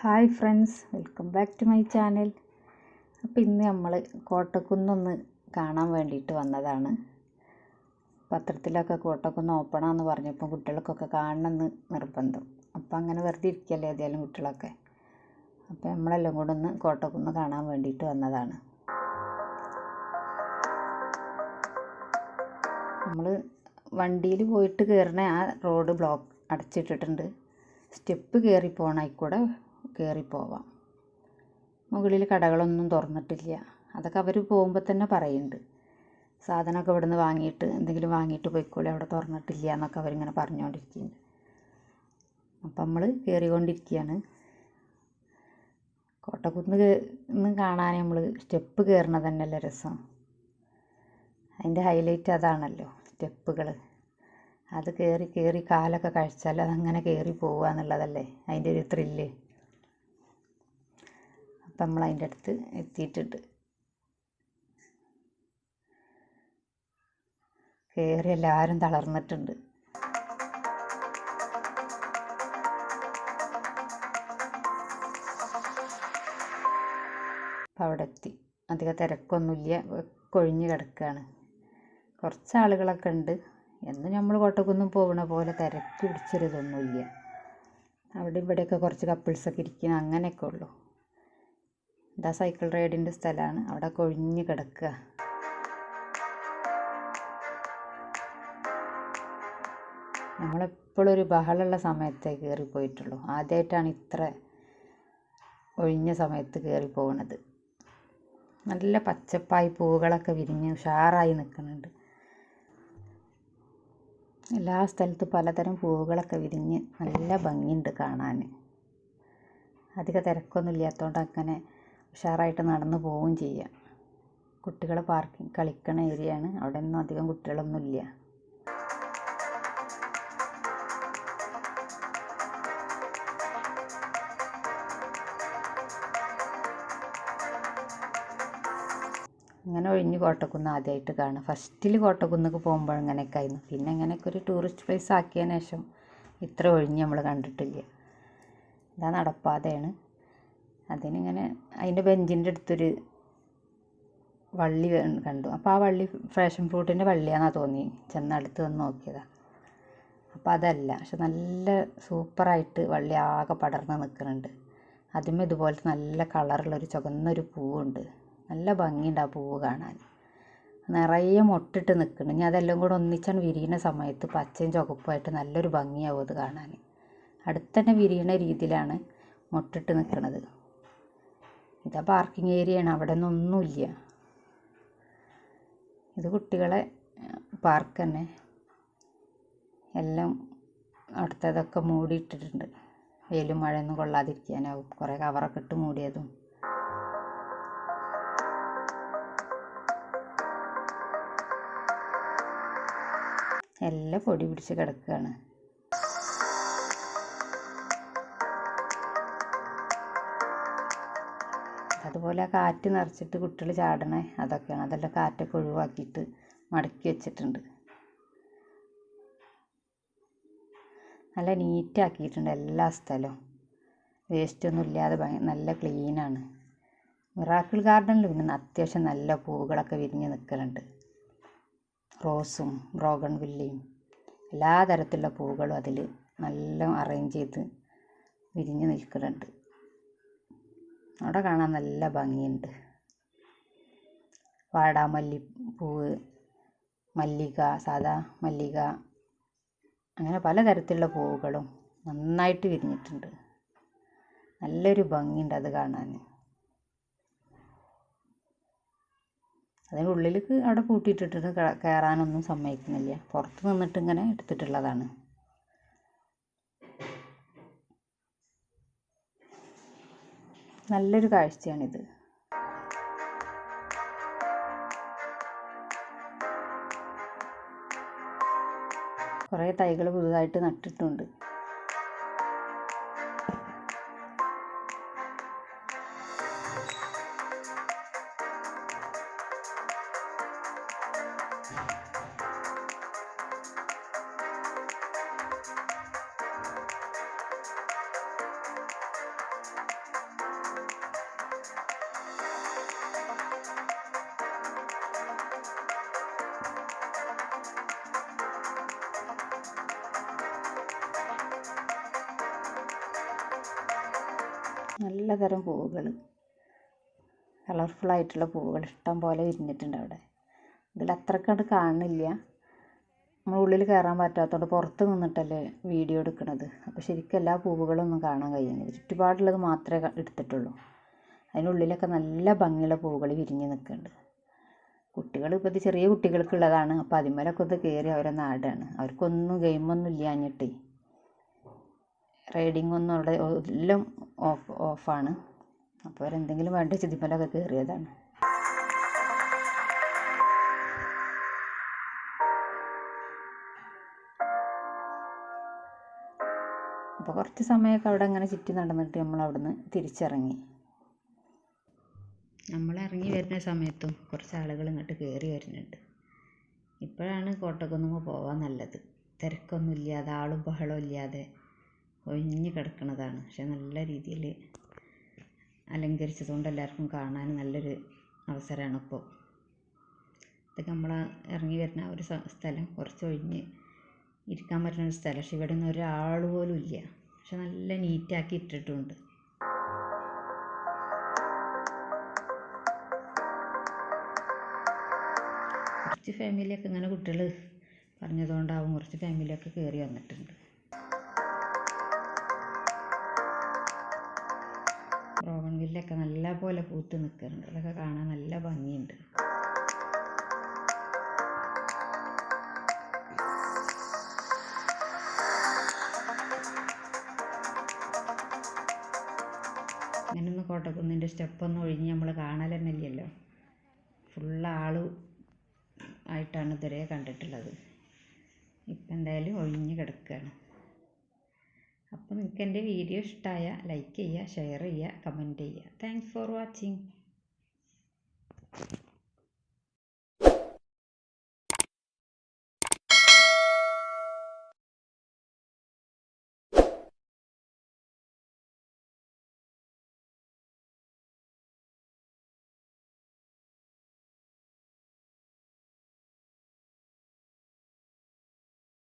Hi friends welcome back to my channel അപ്പോൾ ഇന്ന് നമ്മൾ കോട്ടക്കുന്നൊന്ന് കാണാൻ വേണ്ടിയിട്ട് വന്നതാണ്. പത്രത്തിലൊക്കെ കോട്ടക്കുന്ന് ഓപ്പണാന്ന് പറഞ്ഞപ്പോൾ കുട്ടികൾക്കൊക്കെ കാണണമെന്ന് നിർബന്ധം. അപ്പോൾ അങ്ങനെ വെറുതെ ഇരിക്കല്ലേ ഏതായാലും കുട്ടികളൊക്കെ. അപ്പോൾ നമ്മളെല്ലാം കൂടെ ഒന്ന് കോട്ടക്കുന്ന് കാണാൻ വേണ്ടിയിട്ട് വന്നതാണ്. നമ്മൾ വണ്ടിയിൽ പോയിട്ട് കയറണ ആ റോഡ് ബ്ലോക്ക് അടച്ചിട്ടിട്ടുണ്ട്. സ്റ്റെപ്പ് കയറി പോകണായിക്കൂടെ കയറി പോവാം മുകളിൽ കടകളൊന്നും തുറന്നിട്ടില്ല. അതൊക്കെ അവർ പോകുമ്പോൾ തന്നെ പറയുന്നുണ്ട്. സാധനമൊക്കെ ഇവിടെ നിന്ന് വാങ്ങിയിട്ട് എന്തെങ്കിലും വാങ്ങിയിട്ട് പോയിക്കോളി അവിടെ തുറന്നിട്ടില്ല എന്നൊക്കെ അവരിങ്ങനെ പറഞ്ഞുകൊണ്ടിരിക്കുന്നുണ്ട് അപ്പം നമ്മൾ കയറിക്കൊണ്ടിരിക്കുകയാണ് കോട്ടക്കുന്ന് നിന്ന് കാണാൻ നമ്മൾ സ്റ്റെപ്പ് കയറണത് തന്നെയല്ലേ രസം. അതിന്റെ ഹൈലൈറ്റ് അതാണല്ലോ സ്റ്റെപ്പുകൾ അത് കയറി കയറി കാലൊക്കെ കഴിച്ചാൽ അതങ്ങനെ കയറി പോവുക എന്നുള്ളതല്ലേ? അതിന്റെ ഒരു ത്രില്ല് നമ്മൾ അതിന്റെ അടുത്ത് എത്തിയിട്ടുണ്ട്. കയറി എല്ലാവരും തളർന്നിട്ടുണ്ട്. അപ്പം അവിടെ എത്തി അധികം തിരക്കൊന്നുമില്ല. കൊഴിഞ്ഞ് കിടക്കുകയാണ് കുറച്ച് ആളുകളൊക്കെ ഉണ്ട്. എന്ന് നമ്മൾ കോട്ടക്കുന്നും പോകണ പോലെ തിരക്ക് പിടിച്ചൊരിതൊന്നുമില്ല. അവിടെ ഇവിടെയൊക്കെ കുറച്ച് കപ്പിൾസൊക്കെ ഇരിക്കുന്ന അങ്ങനെയൊക്കെ ഉള്ളൂ. ഇതാ സൈക്കിൾ റൈഡിന്റെ സ്ഥലമാണ്. അവിടെ കൊഴിഞ്ഞ് കിടക്കുക. നമ്മളെപ്പോഴും ഒരു ബഹളമുള്ള സമയത്തേ കയറിപ്പോയിട്ടുള്ളൂ ആദ്യമായിട്ടാണ് ഇത്ര ഒഴിഞ്ഞ സമയത്ത് കയറി പോകുന്നത് നല്ല പച്ചപ്പായി പൂവുകളൊക്കെ വിരിഞ്ഞ് ഉഷാറായി നിൽക്കുന്നുണ്ട്. എല്ലാ സ്ഥലത്തും പലതരം പൂവുകളൊക്കെ വിരിഞ്ഞ് നല്ല ഭംഗിയുണ്ട് കാണാൻ. അധികം തിരക്കൊന്നും ഇല്ലാത്തതുകൊണ്ട് അങ്ങനെ ഉഷാറായിട്ട് നടന്നു പോവുകയും ചെയ്യാം. കുട്ടികൾ പാർക്കിംഗ് കളിക്കണ ഏരിയയാണ് അവിടെ ഒന്നും അധികം കുട്ടികളൊന്നും ഇല്ല. ഇങ്ങനെ ഒഴിഞ്ഞ് കോട്ടക്കുന്ന് ആദ്യമായിട്ട് കാണും. ഫസ്റ്റിൽ കോട്ടക്കുന്നൊക്കെ പോകുമ്പോൾ അങ്ങനെയൊക്കെ ആയിരുന്നു. പിന്നെ അങ്ങനെയൊക്കെ ഒരു ടൂറിസ്റ്റ് പ്ലേസ് ആക്കിയതിന് ശേഷം ഇത്ര ഒഴിഞ്ഞ് നമ്മൾ കണ്ടിട്ടില്ല. ഇതാ നടപ്പാതയാണ്. അതിനിങ്ങനെ അതിന്റെ ബെഞ്ചിന്റെ അടുത്തൊരു വള്ളി കണ്ടു. അപ്പോൾ ആ വള്ളി ഫാഷൻ ഫ്രൂട്ടിന്റെ വള്ളിയാണെന്നാണ് തോന്നി. ചെന്ന് അടുത്ത് വന്ന് നോക്കിയതാണ് അപ്പോൾ അതല്ല. പക്ഷെ നല്ല സൂപ്പറായിട്ട് വള്ളി ആകെ പടർന്ന് നിൽക്കുന്നുണ്ട്. അതിന്മേൽ ഇതുപോലത്തെ നല്ല കളറുള്ളൊരു ചുവന്നൊരു പൂവുണ്ട്. നല്ല ഭംഗിയുണ്ട് ആ പൂവ് കാണാൻ. നിറയെ മൊട്ടിട്ട് നിൽക്കുന്നു ഇനി അതെല്ലാം കൂടെ ഒന്നിച്ചാണ് വിരിയുന്ന സമയത്ത് പച്ചയും ചുവപ്പുമായിട്ട് നല്ലൊരു ഭംഗിയാവും അത് കാണാൻ. അടുത്തന്നെ വിരിയണ രീതിയിലാണ് മൊട്ടിട്ട് നിൽക്കുന്നത് ഇതാ പാർക്കിംഗ് ഏരിയയാണ് അവിടെ നിന്നൊന്നുമില്ല ഇത് കുട്ടികളെ പാർക്ക് തന്നെ. എല്ലാം അടുത്തതൊക്കെ മൂടിയിട്ടിട്ടുണ്ട്. വെയിലും മഴയൊന്നും കൊള്ളാതിരിക്കാനാവും. കുറേ കവറൊക്കെ ഇട്ട് മൂടിയതും. എല്ലാം പൊടി പിടിച്ച് കിടക്കുകയാണ്. അതുപോലെ കാറ്റ് നിറച്ചിട്ട് കുട്ടികൾ ചാടണേ അതൊക്കെയാണ്. അതെല്ലാം കാറ്റൊക്കെ ഒഴിവാക്കിയിട്ട് മടക്കി വെച്ചിട്ടുണ്ട്. നല്ല നീറ്റാക്കിയിട്ടുണ്ട് എല്ലാ സ്ഥലവും. വേസ്റ്റൊന്നും ഇല്ലാതെ നല്ല ക്ലീനാണ് മിറാക്കിൾ ഗാർഡനിൽ പിന്നെ അത്യാവശ്യം നല്ല പൂവുകളൊക്കെ വിരിഞ്ഞ് നിൽക്കലുണ്ട് റോസും ബ്രോഗൺ വില്ലയും എല്ലാ തരത്തിലുള്ള പൂവുകളും അതിൽ നല്ല അറേഞ്ച് ചെയ്ത് വിരിഞ്ഞ് നിൽക്കുന്നുണ്ട് അവിടെ കാണാൻ നല്ല ഭംഗിയുണ്ട്. വാടാമല്ലി പൂവ് മല്ലിക സാദാ മല്ലിക അങ്ങനെ പലതരത്തിലുള്ള പൂവുകളും നന്നായിട്ട് വിരിഞ്ഞിട്ടുണ്ട്. നല്ലൊരു ഭംഗിയുണ്ട് അത് കാണാൻ. അതിനുള്ളിലേക്ക് അവിടെ പൂട്ടിയിട്ടിട്ട് കയറാനൊന്നും സമ്മതിക്കുന്നില്ല. പുറത്ത് നിന്നിട്ട് ഇങ്ങനെ എടുത്തിട്ടുള്ളതാണ്. നല്ലൊരു കാഴ്ചയാണിത്. കുറേ തൈകൾ പുതുതായിട്ട് നട്ടിട്ടുണ്ട്. നല്ല തരം പൂവുകൾ കളർഫുള്ളായിട്ടുള്ള പൂവുകൾ ഇഷ്ടം പോലെ വിരിഞ്ഞിട്ടുണ്ട് അവിടെ. ഇതിൽ അത്രക്കണ്ട് കാണുന്നില്ല. നമ്മൾ ഉള്ളിൽ കയറാൻ പറ്റാത്തതുകൊണ്ട് പുറത്ത് നിന്നിട്ടല്ലേ വീഡിയോ എടുക്കുന്നത് അപ്പോൾ ശരിക്കും എല്ലാ പൂവുകളൊന്നും കാണാൻ കഴിയുന്നില്ല. ചുറ്റുപാടുള്ളത് മാത്രമേ എടുത്തിട്ടുള്ളൂ. അതിനുള്ളിലൊക്കെ നല്ല ഭംഗിയുള്ള പൂവുകൾ വിരിഞ്ഞ് നിൽക്കുന്നുണ്ട് കുട്ടികൾ ഇപ്പോൾ ഇത് ചെറിയ കുട്ടികൾക്കുള്ളതാണ്. അപ്പോൾ അതിന്മേലൊക്കെ ഒന്ന് കയറി അവരെ നാടാണ്. അവർക്കൊന്നും ഗെയിമൊന്നും ഇല്ലാഞ്ഞിട്ടേ. റൈഡിംഗ് ഒന്നും അവിടെ എല്ലാം ഓഫ് ഓഫാണ്. അപ്പോൾ അവരെന്തെങ്കിലും വേണ്ട ചിതിമലൊക്കെ കയറിയതാണ് അപ്പോൾ കുറച്ച് സമയമൊക്കെ അവിടെ അങ്ങനെ ചുറ്റി നടന്നിട്ട് നമ്മൾ അവിടുന്ന് തിരിച്ചിറങ്ങി. നമ്മൾ ഇറങ്ങി വരുന്ന സമയത്തും കുറച്ച് ആളുകൾ ഇങ്ങോട്ട് കയറി വരുന്നുണ്ട്. ഇപ്പോഴാണ് കോട്ടക്കുന്നുമ്പോൾ പോവാൻ നല്ലത്. തിരക്കൊന്നും ഇല്ലാതെ ആളും ബഹളവും ഇല്ലാതെ. ഒഴിഞ്ഞ് കിടക്കുന്നതാണ് പക്ഷെ നല്ല രീതിയിൽ അലങ്കരിച്ചതുകൊണ്ട് എല്ലാവർക്കും കാണാൻ നല്ലൊരു അവസരമാണ് ഇപ്പോൾ. ഇതൊക്കെ നമ്മൾ ഇറങ്ങി വരുന്ന ഒരു സ്ഥലം കുറച്ച് ഒഴിഞ്ഞ് ഇരിക്കാൻ പറ്റുന്ന ഒരു സ്ഥലം. പക്ഷെ ഇവിടെ ഒന്നും ഒരാൾ പോലും ഇല്ല. പക്ഷെ നല്ല നീറ്റാക്കി ഇട്ടിട്ടുണ്ട്. കുറച്ച് ഫാമിലിയൊക്കെ ഇങ്ങനെ കുട്ടികൾ പറഞ്ഞതുകൊണ്ടാവും കുറച്ച് ഫാമിലിയൊക്കെ കയറി വന്നിട്ടുണ്ട്. റോവൻവില്ലൊക്കെ നല്ല പോലെ പൂത്ത് നിൽക്കുന്നുണ്ട്. അതൊക്കെ കാണാൻ നല്ല ഭംഗിയുണ്ട്. അങ്ങനൊന്ന് കോട്ടക്കുന്നിന്റെ സ്റ്റെപ്പൊന്നും ഒഴിഞ്ഞ് നമ്മൾ കാണൽ തന്നെ ഇല്ലല്ലോ ഫുള്ള് ആൾ ആയിട്ടാണ് ഇതുവരെ കണ്ടിട്ടുള്ളത്. ഇപ്പം എന്തായാലും ഒഴിഞ്ഞ് കിടക്കുകയാണ് അപ്പം നിങ്ങൾക്ക് എന്റെ വീഡിയോ ഇഷ്ടമായാൽ ലൈക്ക് ചെയ്യുക ഷെയർ ചെയ്യുക കമന്റ് ചെയ്യുക താങ്ക്സ് ഫോർ വാച്ചിങ്